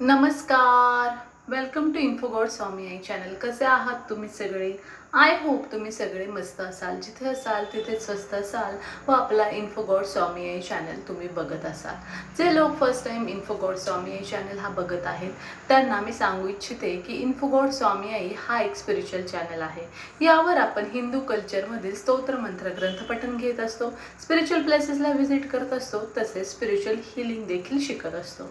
नमस्कार. Welcome to Infogod Swami Aai channel. कसे आहात तुम्ही सगळे? आय होप तुम्ही सगळे मस्त असाल जिथे असाल तिथे स्वस्त असाल व आपला इन्फोगॉड स्वामी आई चॅनल तुम्ही बघत असाल. जे लोक first time Infogod Swami Aai channel हा बघत आहेत त्यांना मी सांगू इच्छिते की इन्फोगॉड स्वामी आई हा एक स्पिरिच्युअल चॅनल आहे. यावर आपण हिंदू कल्चरमधील स्तोत्र मंत्र ग्रंथ पठण घेत असतो स्पिरिच्युअल प्लेसेसला व्हिजिट करत असतो तसेच स्पिरिच्युअल हिलिंग देखील शिकत असतो.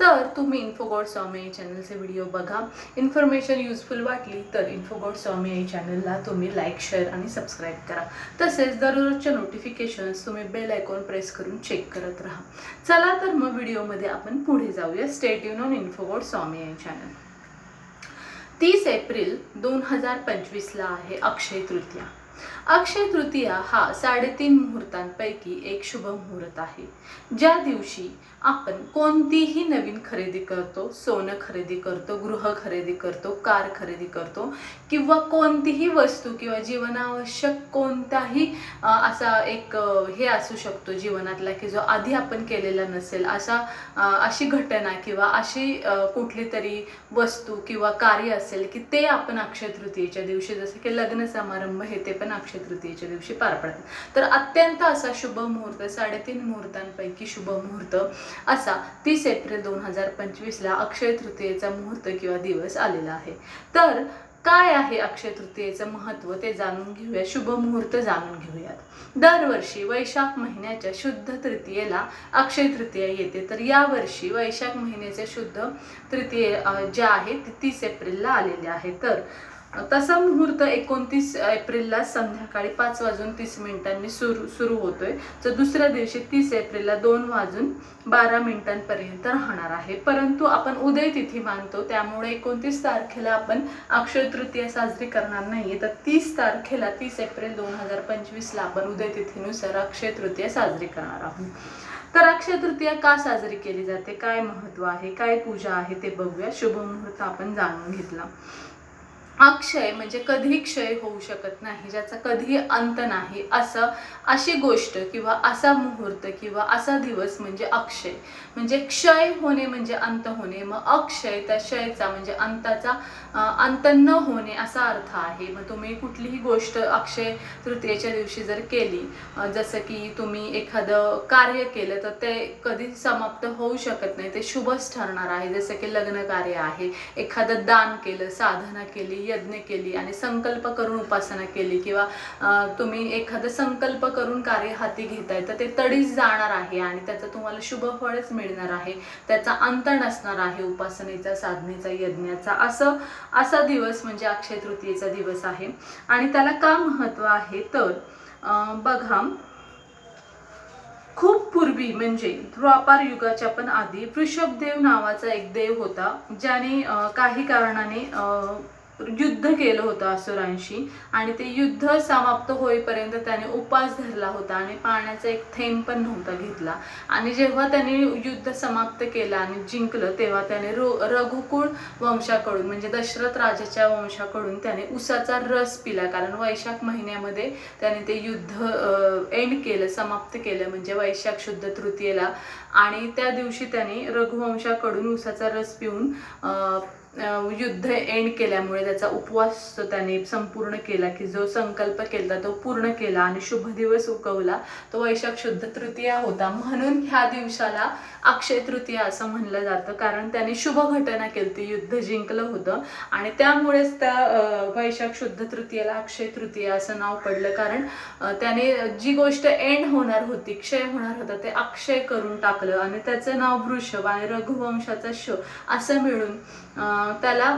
तर तुम्ही इन्फोगॉड स्वामी आई चॅनलचे व्हिडिओ बघा. इन्फॉर्मेशन युजफुल वाटली तर इन्फोगॉड स्वामी आई चॅनलला तुम्ही लाईक शेअर आणि सबस्क्राईब करा. तसेच दररोजच्या नोटिफिकेशन्स तुम्ही बेल आयकॉन प्रेस करून चेक करत राहा. चला तर मग व्हिडिओमध्ये आपण पुढे जाऊया. स्टेट युन ऑन इन्फोगॉड स्वामी चॅनल तीस एप्रिल दोन हजार पंचवीसला आहे अक्षय तृतीया. अक्षय तृतीया हा साडेतीन मुहूर्तांपैकी एक शुभ मुहूर्त आहे. ज्या दिवशी आपण कोणतीही नवीन खरेदी करतो सोनं खरेदी करतो गृह खरेदी करतो कार खरेदी करतो किंवा कोणतीही वस्तू किंवा जीवनावश्यक कोणताही असा एक हे असू शकतो जीवनातला की जो आधी आपण केलेला नसेल असा अशी घटना किंवा अशी कुठली तरी वस्तू किंवा कार्य असेल की ते आपण अक्षय तृतीयेच्या दिवशी जसं की लग्न समारंभ हे ते पण अक्षय अक्षय तृतीयेच्या दिवशी पार पडतात. तर अत्यंत असा शुभ मुहूर्त साडेतीन मुहूर्तांपैकी शुभ मुहूर्त असा तीस एप्रिल दोन हजार पंचवीसला अक्षय तृतीयेचा मुहूर्त किंवा दिवस आलेला आहे. तर काय आहे अक्षय तृतीयेचं महत्त्व ते जाणून घेऊया. शुभ मुहूर्त जाणून घेऊयात. दरवर्षी वैशाख महिन्याच्या शुद्ध तृतीयेला अक्षय तृतीया येते. तर यावर्षी वैशाख महिन्याच्या शुद्ध तृतीय अ, जे आहे ते तीस एप्रिलला आलेले आहे तर तसा मुहूर्त एकोणतीस एप्रिलला संध्याकाळी पाच वाजून तीस मिनिटांनी सुरू सुरू होतोय. तर दुसऱ्या दिवशी तीस एप्रिलला दोन वाजून बारा मिनिटांपर्यंत राहणार आहे. परंतु आपण उदय तिथी मानतो त्यामुळे एकोणतीस तारखेला आपण अक्षय तृतीया साजरी करणार नाहीये. तर तीस तारखेला तीस एप्रिल दोन हजार पंचवीसला आपण उदय तिथीनुसार अक्षय तृतीया साजरी करणार आहोत. तर अक्षय तृतीया का साजरी केली जाते? काय महत्त्व आहे? काय पूजा आहे? ते बघूया. शुभ मुहूर्त आपण जाणून घेतला. अक्षय म्हणजे कधी क्षय होऊ शकत नाही ज्याचा कधी अंत नाही असं अशी गोष्ट किंवा असा मुहूर्त किंवा असा दिवस म्हणजे अक्षय. म्हणजे क्षय होणे म्हणजे अंत होणे मग अक्षय त्या क्षयचा म्हणजे अंताचा अंत न होणे असा अर्थ आहे. मग तुम्ही कुठलीही गोष्ट अक्षय तृतीयेच्या दिवशी जर केली जसं की तुम्ही एखादं कार्य केलं तर ते कधी समाप्त होऊ शकत नाही. ते शुभच ठरणार आहे. जसं की लग्न कार्य आहे. एखादं दान केलं साधना केली यज्ञ केली आणि संकल्प करून उपासना केली किंवा तुम्ही एखादं संकल्प करून कार्य हाती घेताय तर ते तडीच जाणार आहे आणि त्याचं तुम्हाला शुभ फळच मिळणार आहे. त्याचा अंत नसणार आहे उपासनेचा साधनेचा यज्ञाचा. असं असा दिवस म्हणजे अक्षय तृतीयेचा दिवस आहे. आणि त्याला का महत्त्व आहे? तर अं, बघा खूप पूर्वी म्हणजे द्वापार युगाच्या पण आधी वृषभदेव नावाचा एक देव होता ज्याने काही कारणाने अं, युद्ध केलं होतं असुरांशी. आणि ते युद्ध समाप्त होईपर्यंत त्याने उपास धरला होता आणि पाण्याचा एक थेंब पण नव्हता घेतला. आणि जेव्हा त्याने युद्ध समाप्त केलं आणि जिंकलं तेव्हा त्याने रो रघुकुळ वंशाकडून म्हणजे दशरथ राजाच्या वंशाकडून त्याने उसाचा रस पिला. कारण वैशाख महिन्यामध्ये त्याने ते युद्ध एंड केलं समाप्त केलं म्हणजे वैशाख शुद्ध तृतीयेला. आणि त्या दिवशी त्याने रघुवंशाकडून उसाचा रस पिऊन युद्ध एंड केल्यामुळे त्याचा उपवास जो त्याने संपूर्ण केला की जो संकल्प केला तो पूर्ण केला आणि शुभ दिवस उगवला तो वैशाख शुद्ध तृतीया होता. म्हणून ह्या दिवसाला अक्षय तृतीया असं म्हणलं जातं. कारण त्याने शुभ घटना केली युद्ध जिंकलं होतं. आणि त्यामुळेच त्या वैशाख शुद्ध तृतीयाला अक्षय तृतीया असं नाव पडलं. कारण त्याने जी गोष्ट एंड होणार होती क्षय होणार होता ते अक्षय करून टाकलं. आणि त्याचं नाव वृषभ आणि रघुवंशाचा श असं मिळून त्याला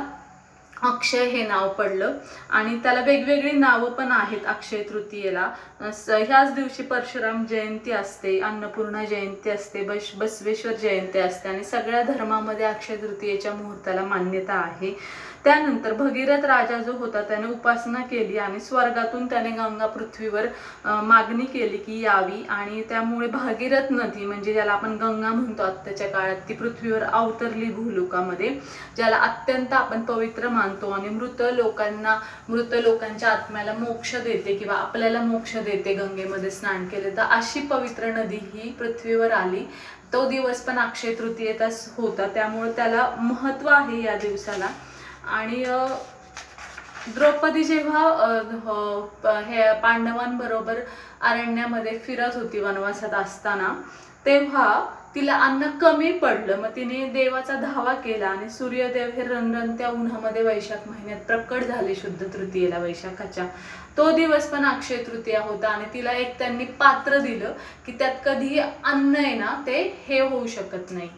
अक्षय हे नाव पडलं. आणि त्याला वेगवेगळी नावं पण आहेत अक्षय तृतीयेला. ह्याच दिवशी परशुराम जयंती असते अन्नपूर्णा जयंती असते बस बसवेश्वर जयंती असते. आणि सगळ्या धर्मामध्ये अक्षय तृतीयेच्या मुहूर्ताला मान्यता आहे. त्यानंतर भगीरथ राजा जो होता त्याने उपासना केली आणि स्वर्गातून त्याने गंगा पृथ्वीवर मागणी केली की यावी आणि त्यामुळे भागीरथ नदी म्हणजे ज्याला आपण गंगा म्हणतो आत्ताच्या काळात ती पृथ्वीवर अवतरली भूलोकामध्ये ज्याला अत्यंत आपण पवित्र मानतो आणि मृत लोकांना मृत लोकांच्या आत्म्याला मोक्ष देते किंवा आपल्याला मोक्ष देते गंगेमध्ये स्नान केले तर अशी पवित्र नदी ही पृथ्वीवर आली. तो दिवस पण अक्षय तृतीयेचाच होता त्यामुळे त्याला महत्त्व आहे या दिवसाला. आणि द्रौपदी जेव्हा हो, हे पांडवांबरोबर अरण्यामध्ये फिरत होती वनवासात असताना तेव्हा तिला अन्न कमी पडलं. मग तिने देवाचा धावा केला आणि सूर्यदेव हे रणरणत्या उन्हामध्ये वैशाख महिन्यात प्रकट झाले शुद्ध तृतीयेला वैशाखाच्या. तो दिवस पण अक्षय तृतीया होता आणि तिला एक त्यांनी पात्र दिलं की त्यात कधीही अन्न आहे ना ते हे होऊ शकत नाही.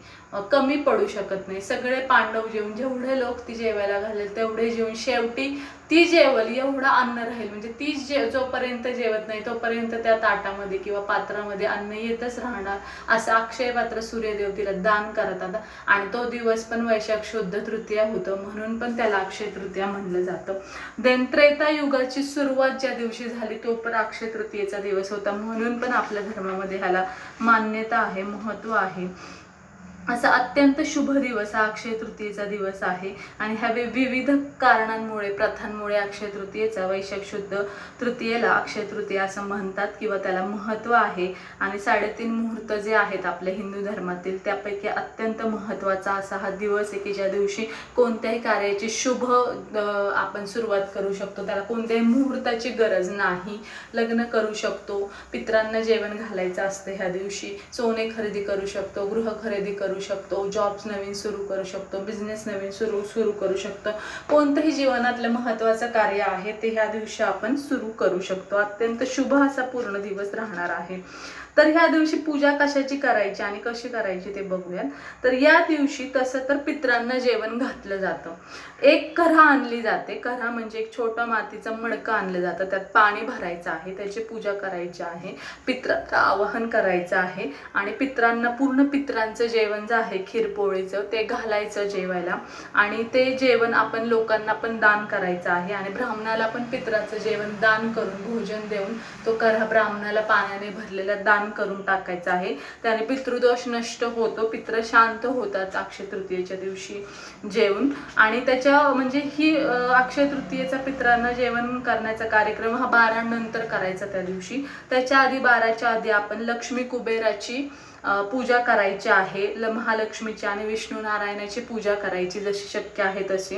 कमी पडू शकत नाही. सगळे पांडव जेवून जेवढे लोक ती जेवायला घालेल तेवढे जेवून शेवटी ती जेवल एवढं अन्न राहील. म्हणजे ती जे जोपर्यंत जेवत नाही तोपर्यंत त्या ताटामध्ये किंवा पात्रामध्ये अन्न येतच राहणार. असं अक्षय पात्र सूर्यदेव तिला दान करत आता. आणि तो दिवस पण वैशाख शुद्ध तृतीया होतं म्हणून पण त्याला अक्षय तृतीया म्हणलं जातं. देन त्रेता युगाची सुरुवात ज्या दिवशी झाली तो पण अक्षय तृतीयेचा दिवस होता म्हणून पण आपल्या धर्मामध्ये ह्याला मान्यता आहे महत्त्व आहे. असा अत्यंत शुभ दिवस हा अक्षय तृतीयेचा दिवस आहे. आणि ह्या विविध कारणांमुळे प्रथांमुळे अक्षय तृतीयेचा वैशाख शुद्ध तृतीयेला अक्षय तृतीया असं म्हणतात किंवा त्याला महत्त्व आहे. आणि साडेतीन मुहूर्त जे आहेत आपल्या हिंदू धर्मातील त्यापैकी अत्यंत महत्त्वाचा असा हा दिवस आहे की ज्या दिवशी कोणत्याही कार्याची शुभ आपण सुरुवात करू शकतो. त्याला कोणत्याही मुहूर्ताची गरज नाही. लग्न करू शकतो. पित्रांना जेवण घालायचं असतं ह्या दिवशी. सोने खरेदी करू शकतो. गृह खरेदी करू शकतो जॉब्स नवीन सुरू करू शकतो बिझनेस नवीन सुरू सुरू करू शकतो. कोणतंही जीवनातलं महत्त्वाचं कार्य आहे ते ह्या दिवशी आपण सुरू करू शकतो. अत्यंत शुभ असा पूर्ण दिवस राहणार आहे. तर ह्या दिवशी पूजा कशाची करायची आणि कशी करायची ते बघूयात. तर या दिवशी तसं तर पित्रांना जेवण घातलं जातं. एक करा आणली जाते. करा म्हणजे एक छोटं मातीचं मडकं आणलं जातं. त्यात पाणी भरायचं आहे त्याची पूजा करायची आहे पित्राचं आवाहन करायचं आहे आणि पित्रांना पूर्ण पित्रांचं जेवण जे आहे खीरपोळीचं ते घालायचं जेवायला. आणि ते जेवण आपण लोकांना पण दान करायचं आहे आणि ब्राह्मणाला पण पित्राचं जेवण दान करून भोजन देऊन तो करा ब्राह्मणाला पाण्याने भरलेला दान करून टाकायचं आहे. त्याने पितृदोष नष्ट होतो पित्र शांत होतात अक्षय तृतीयेच्या दिवशी जेवून. आणि त्याच्या म्हणजे ही अक्षय तृतीयेचा पित्रांना जेवण करण्याचा कार्यक्रम हा बारा नंतर करायचा त्या दिवशी. त्याच्या आधी बाराच्या आधी आपण लक्ष्मी कुबेराची पूजा करायची आहे. ल महालक्ष्मीची आणि विष्णू नारायणाची पूजा करायची जशी शक्य आहे तशी.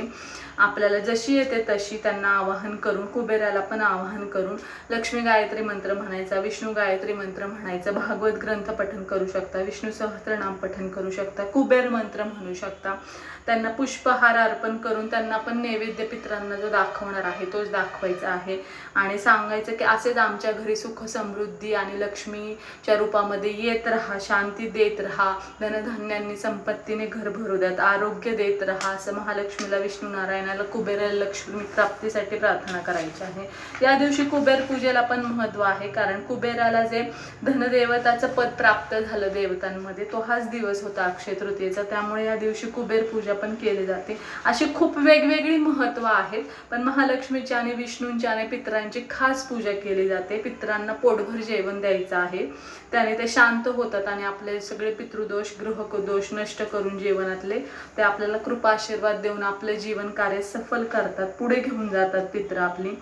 आपल्याला जशी येते तशी त्यांना आवाहन करून कुबेराला पण आवाहन करून लक्ष्मी गायत्री मंत्र म्हणायचा विष्णू गायत्री मंत्र म्हणायचा भागवत ग्रंथ पठन करू शकता विष्णू सहस्त्रनाम पठन करू शकता कुबेर मंत्र म्हणू शकता. त्यांना पुष्पहार अर्पण करून त्यांना पण नैवेद्य पित्रांना जो दाखवणार आहे तोच दाखवायचा आहे. आणि सांगायचं की असेच आमच्या घरी सुख समृद्धी आणि लक्ष्मीच्या रूपामध्ये येत राहा शांती देत राहा धनधान्यांनी संपत्तीने घर भरू द्यात आरोग्य देत राहा असं महालक्ष्मीला विष्णू नारायण नारायणाला कुबेराला लक्ष्मी प्राप्तीसाठी प्रार्थना करायची आहे. या दिवशी कुबेर पूजेला पण महत्त्व आहे कारण कुबेराला जे धनदेवताचं पद प्राप्त झालं देवतांमध्ये तो हाच दिवस होता अक्षय तृतीयेचा. त्यामुळे या दिवशी कुबेर पूजा पण केली जाते. अशी खूप वेगवेगळी महत्त्व आहेत पण महालक्ष्मीची आणि विष्णूंची आणि पित्रांची खास पूजा केली जाते. पित्रांना पोटभर जेवण द्यायचं आहे. त्याने ते शांत होतात आणि आपले सगळे पितृदोष ग्रहदोष नष्ट करून जीवनातले ते आपल्याला कृपा आशीर्वाद देऊन आपलं जीवन कार्य सफल करतात पुढे घेऊन जातात पित्र आपली.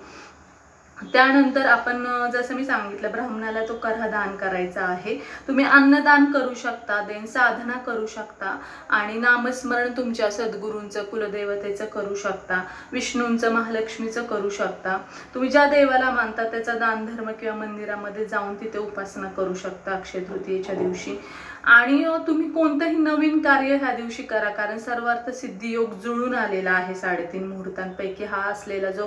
त्यानंतर आपण जसं मी सांगितलं ब्राह्मणाला तो करहा दान करायचा आहे. तुम्ही अन्नदान करू शकता देन साधना करू शकता आणि नामस्मरण तुमच्या सद्गुरूंचं कुलदेवतेचं करू शकता विष्णूंचं महालक्ष्मीचं करू शकता. तुम्ही ज्या देवाला मानता त्याचा दान धर्म किंवा मंदिरामध्ये जाऊन तिथे उपासना करू शकता अक्षय तृतीयेच्या दिवशी. आणि तुम्ही कोणतंही नवीन कार्य ह्या दिवशी करा कारण सर्वार्थ सिद्धी योग जुळून आलेला आहे साडेतीन मुहूर्तांपैकी हा असलेला जो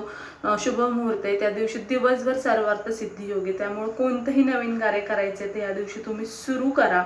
शुभ मुहूर्त आहे त्या दिवशी दिवसभर सर्वार्थ सिद्धी योग आहे. त्यामुळे कोणतंही नवीन कार्य करायचे ते या दिवशी तुम्ही सुरू करा.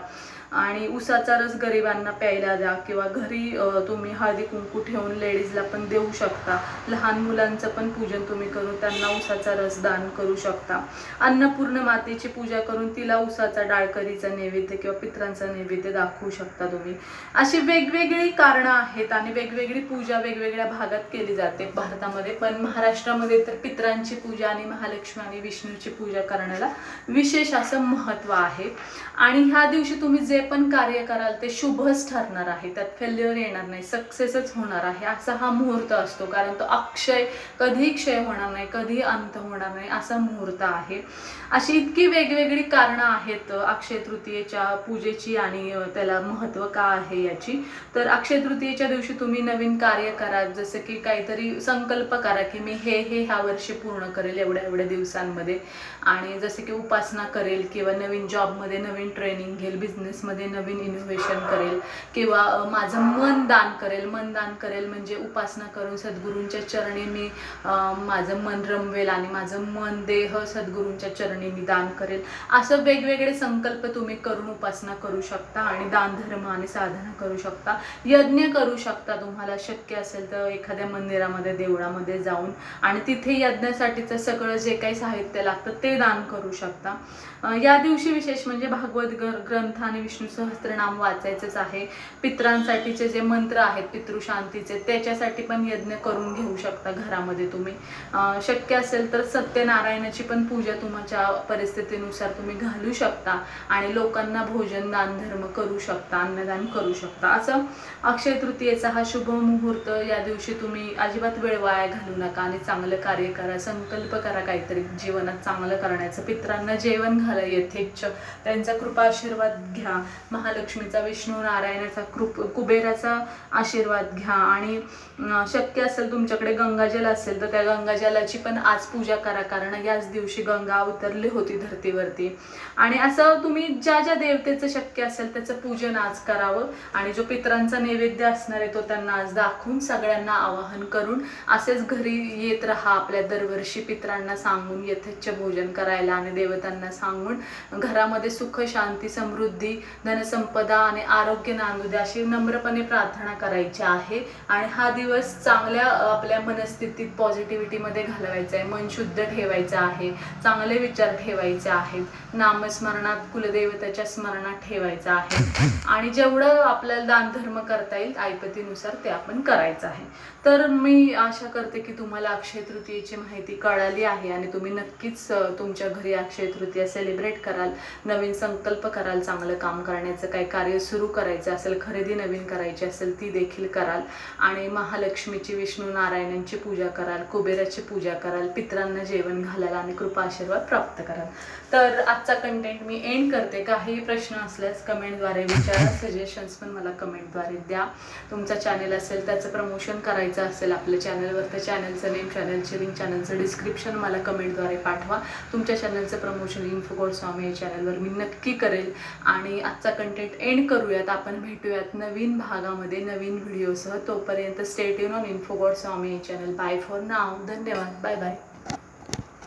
आणि उसाचा रस गरिबांना प्यायला द्या किंवा घरी तुम्ही हळदी कुंकू ठेवून लेडीजला पण देऊ शकता. लहान मुलांचं पण पूजन तुम्ही करून त्यांना उसाचा रस दान करू शकता. अन्नपूर्ण मातेची पूजा करून तिला उसाचा डाळकरीचा नैवेद्य किंवा पित्रांचा नैवेद्य दाखवू शकता तुम्ही. अशी वेगवेगळी कारणं आहेत आणि वेगवेगळी पूजा वेगवेगळ्या भागात केली जाते. भारतामध्ये पण महाराष्ट्रामध्ये तर पित्रांची पूजा आणि महालक्ष्मी आणि विष्णूची पूजा करण्याला विशेष असं महत्त्व आहे. आणि ह्या दिवशी तुम्ही जे जे पण कार्य कराल ते शुभच ठरणार आहे. त्यात फेल्युअर येणार नाही सक्सेसच होणार आहे. असा हा मुहूर्त असतो. कारण तो अक्षय कधी क्षय होणार नाही कधी अंत होणार नाही असा मुहूर्त आहे. अशी इतकी वेगवेगळी कारणं आहेत अक्षय तृतीयेच्या पूजेची आणि त्याला महत्त्व का आहे याची. तर अक्षय तृतीयेच्या दिवशी तुम्ही नवीन कार्य करा जसं की काहीतरी संकल्प करा की मी हे हे ह्या वर्षी पूर्ण करेल एवढ्या एवढ्या दिवसांमध्ये. आणि जसे की उपासना करेल किंवा नवीन जॉबमध्ये नवीन ट्रेनिंग घेईल बिझनेसमध्ये नवीन इनोव्हेशन करेल किंवा माझं मन दान करेल. मन दान करेल म्हणजे उपासना करून सद्गुरूंच्या चरणी मी माझं मन रमवेल आणि माझं मन देह सद्गुरूंच्या चरणी मी दान करेल. असं वेगवेगळे संकल्प तुम्ही करून उपासना करू शकता आणि दान धर्म आणि साधना करू शकता. यज्ञ करू शकता तुम्हाला. शक्य असेल तर एखाद्या मंदिरामध्ये देवळामध्ये जाऊन आणि तिथे यज्ञासाठीचं सगळं जे काही साहित्य लागतं ते दान करू शकता. या दिवशी विशेष म्हणजे भागवत ग- ग्रंथ आणि विष्णू सहस्त्रनाम वाचायचंच आहे. पित्रांसाठीचे जे मंत्र आहेत पितृशांतीचे त्याच्यासाठी पण यज्ञ करून घेऊ शकता घरामध्ये तुम्ही. शक्य असेल तर सत्यनारायणाची पण पूजा तुमच्या परिस्थितीनुसार तुम्ही घालू शकता आणि लोकांना भोजन दान धर्म करू शकता अन्नदान करू शकता. असं अक्षय तृतीयेचा हा शुभ मुहूर्त या दिवशी तुम्ही अजिबात वेळ वाया घालू नका आणि चांगलं कार्य करा संकल्प करा काहीतरी जीवनात चांगलं करण्याचं. पित्रांना जेवण घाला यथेच्छ. त्यांचा कृपा आशीर्वाद घ्या. महालक्ष्मीचा विष्णू नारायणाचा कृप कुबेराचा आशीर्वाद घ्या. आणि शक्य असेल तुमच्याकडे गंगाजल असेल तर त्या गंगाजलाची पण आज पूजा करा. कारण याच दिवशी गंगा अवतरली होती धरतीवरती. आणि असं तुम्ही ज्या ज्या देवतेचं शक्य असेल त्याचं पूजन आज करावं. आणि जो पित्रांचा नैवेद्य असणार आहे तो त्यांना आज दाखवून सगळ्यांना आवाहन करून असेच घरी येत राहा आपल्या दरवर्षी पित्रांना सांगून यथेच्छ भोजन करायला आणि देवतांना सांगून घरामध्ये सुख शांती समृद्धी धनसंपदा आणि आरोग्य नांदू द्या अशी नम्रपणे प्रार्थना करायची आहे. आणि हा दिवस चांगल्या आपल्या मनस्थितीत पॉझिटिव्हिटीमध्ये घालवायचा आहे. मन शुद्ध ठेवायचं आहे. चांगले विचार ठेवायचे आहेत. नामस्मरणात कुलदेवताच्या स्मरणात ठेवायचं आहे. आणि जेवढं आपल्याला दानधर्म करता येईल ऐपतीनुसार ते आपण करायचं आहे. तर मी आशा करते की तुम्हाला अक्षय तृतीयेची माहिती कळाली आहे आणि तुम्ही नक्कीच तुमच्या घरी अक्षय तृतीया सेलिब्रेट कराल. नवीन संकल्प कराल चांगलं काम करण्याचं काही कार्य सुरू करायचं असेल खरेदी नवीन करायची असेल ती देखील कराल. आणि महालक्ष्मीची विष्णू नारायणांची पूजा कराल कुबेराची पूजा कराल पित्रांना जेवण घालाल आणि कृपा आशीर्वाद प्राप्त कराल. तर आजचा कंटेंट मी एंड करते. काही प्रश्न असल्यास कमेंटद्वारे विचारा सजेशन्स पण मला कमेंटद्वारे द्या. तुमचा चॅनल असेल त्याचं प्रमोशन करायचं असेल आपल्या चॅनलवर तर चॅनलचं नेम चॅनलचे लिंक चॅनलचं डिस्क्रिप्शन मला कमेंटद्वारे पाठवा. तुमच्या चॅनलचं प्रमोशन इन्फोगोड स्वामी या चॅनलवर मी नक्की करेल. आणि आजचा कंटेंट एंड करूयात. आपण भेटूयात नवीन भागामध्ये नवीन व्हिडिओसह तोपर्यंत stay युन on Infogod Swami channel bye for now धन्यवाद. Bye bye